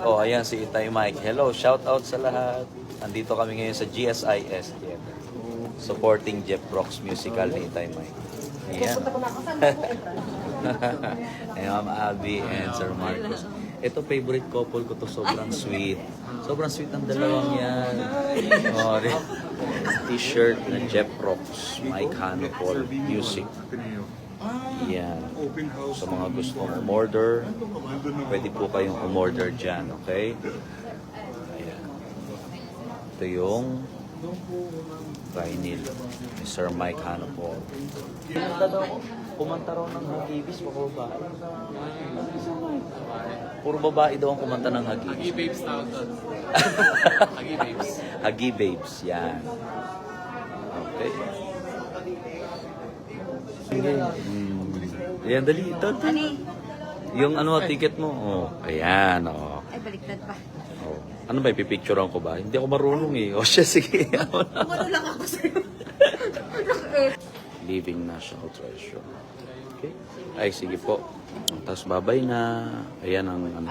Oh, ayan si Itay Mike. Hello, shout out sa lahat. Andito kami ngayon sa GSIS. Yan. Supporting Jeff Brock's musical ni Itay Mike. Ayan. Ayan, Ma'am Abby and Sir Marcos. Ito, favorite couple ko to. Sobrang sweet. Sobrang sweet ang dalawang yan. Oh. T-shirt na Jeff Rocks, Mike Hanopol, Music. Yan. Open house. Sa mga gustong umorder, pwede po kayong umorder dyan, okay? Ayan. Ito yung vinyl ni Sir Mike Hanopol. Kumanta daw. Kumanta raw ng Hagibis, puro babae. Puro babae daw ang kumanta ng Hagi Hagibis. babes tawag doon. Hagi babes. Hagi Babes, yan. Okay. Sige. Mm. Ayan, dali. Ito? Yung ano, ticket mo. Oh, ayan, oh. Ay, baliktad pa. oh. Ano ba, ipipicturean ko ba? Hindi ako marunong eh. O siya, sige. Ako na. Lang ako sa'yo? Living National Treasure. Okay. Ay, sige po. Tapos babay na. Ayan ang ano.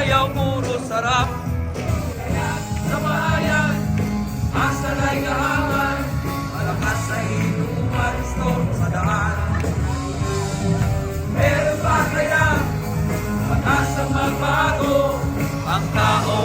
Sa layaw Puro sarap. Sa bahayan Asalay kahaman Malakas sa inuman Storm sa daan. Meron ba kaya Batas ang magbago. Ang tao